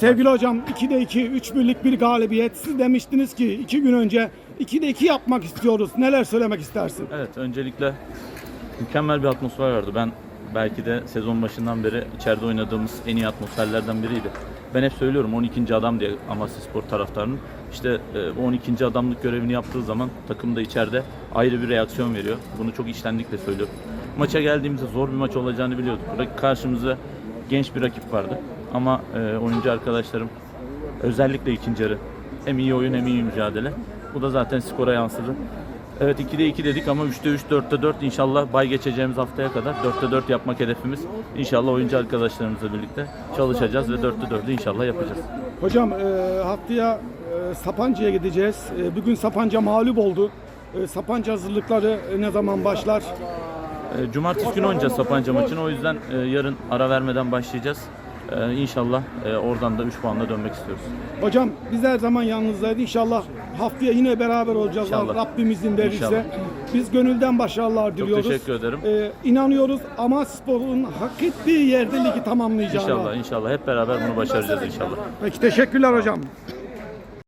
Sevgili hocam 2'de 2, 3 birlik bir galibiyet. Siz demiştiniz ki 2 gün önce 2'de 2 yapmak istiyoruz. Neler söylemek istersin? Evet öncelikle mükemmel bir atmosfer vardı. Ben belki de sezon başından beri içeride oynadığımız en iyi atmosferlerden biriydi. Ben hep söylüyorum 12. adam diye Amasya Spor taraftarının. İşte e, bu 12. adamlık görevini yaptığı zaman takım da içeride ayrı bir reaksiyon veriyor. Bunu çok içtenlikle söylüyorum. Maça geldiğimizde zor bir maç olacağını biliyorduk. Karşımızda genç bir rakip vardı. Ama e, oyuncu arkadaşlarım özellikle ikinci yarı hem iyi oyun hem iyi mücadele. Bu da zaten skora yansıdı. Evet 2'de 2 dedik ama 3'te 3, 4'te 4 inşallah bay geçeceğimiz haftaya kadar 4'te 4 yapmak hedefimiz. İnşallah oyuncu arkadaşlarımızla birlikte çalışacağız ve 4'te 4'ü inşallah yapacağız. Hocam e, haftaya e, Sapanca'ya gideceğiz. E, bugün Sapanca mağlup oldu. E, Sapanca hazırlıkları e, ne zaman başlar? E, Cumartesi günü oynayacağız Sapanca maçını. O yüzden e, yarın ara vermeden başlayacağız. E, İnşallah e, oradan da 3 puanla dönmek istiyoruz. Hocam biz her zaman yanınızdayız. İnşallah haftaya yine beraber olacağız. İnşallah. Rabbim izin verirse. İnşallah. Biz gönülden başarılar diliyoruz. teşekkür ederim. E, inanıyoruz ama sporun hak ettiği yerde ligi tamamlayacağına. İnşallah inşallah hep beraber bunu başaracağız inşallah. Peki teşekkürler hocam.